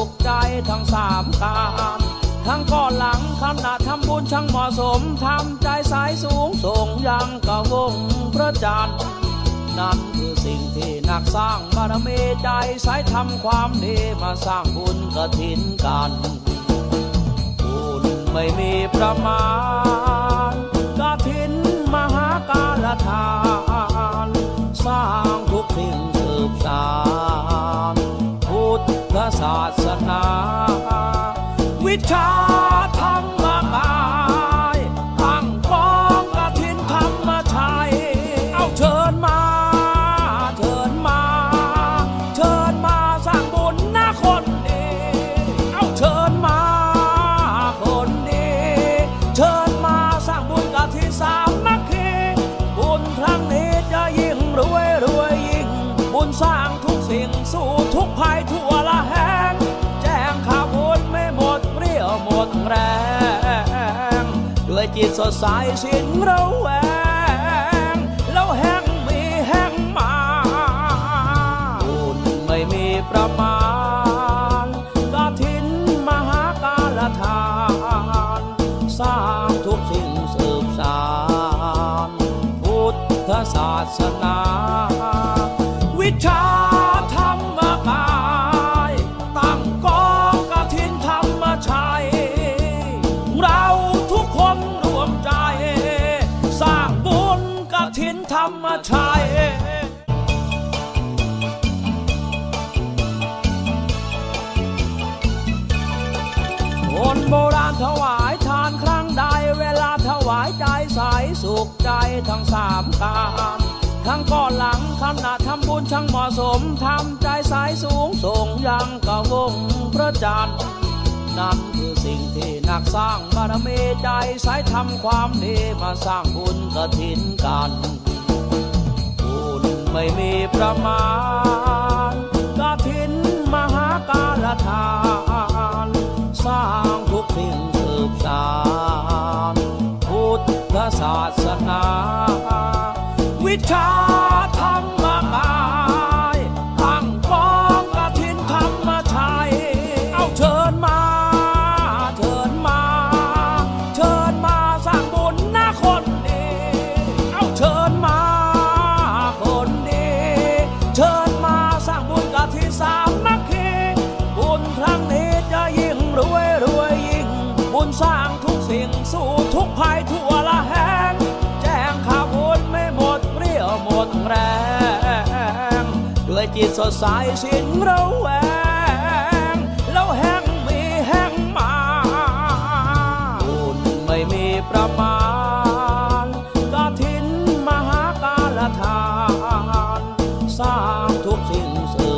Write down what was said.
สุขใจทั้งสามการทั้งก่อนหลังขณะทำบุญช่างเหมาะสมทำใจใสสูงส่งยังกะวงพระจันทร์นั่นคือสิ่งที่นักสร้างบารมีใจใช้ทำความดีมาสร้างบุญกระถินกันบุญไม่มีประมาณกระถินมหากาลทาน สร้างทุกสิ่งสืบสาน ธศาสนา วิชาธรรมกายตั้งกองกระถินธรรมชัย เอาเชิญมา เชิญมา เชิญมาสร้างบุญนะคนดีเอาเชิญมาคนดีเชิญมาสร้างบุญกับที่สามมัคคีบุญครั้งนี้จะยิ่งรวยรวยยิ่ง บุญสร้างทุกสิ่งสู่ทุกภัยทั่ว จิตสดใสสิ้นระแวง แล้วแห่งมีแห่งมาบุญไม่มีประมาณกาถินมหากาลทาน สร้างทุกสิ่งสืบสาน พุทธศาสนา วิชา ฐินธรรมชัยคนโบราณถวายทานครั้งใด เวลาถวายใจใสสุขใจทั้งสามการทั้งก่อนหลังขณะทำบุญช่างเหมาะสมทำใจใสสูงส่งยังกะวงพระจันทร์นั่นคือสิ่งที่นักสร้างบารมีใจใช้ทำความดีมาสร้างบุญกระถินกัน ไม่มีประมาณกาถินมหากาลทาน สร้างทุกสิ่งสืบสานพุทธศาสนา วิชา สิ่งสู่ทุกภัยทั่วละแห่งแจ้งข่าวบุญไม่หมดเรี้ยวหมดแรง ด้วยจิตสดใสสิ้นระแวง แล้วแห่งมีแห่งมาบุญไม่มีประมาณกาถินมหากาลทาน สร้างทุกสิ่งสืบ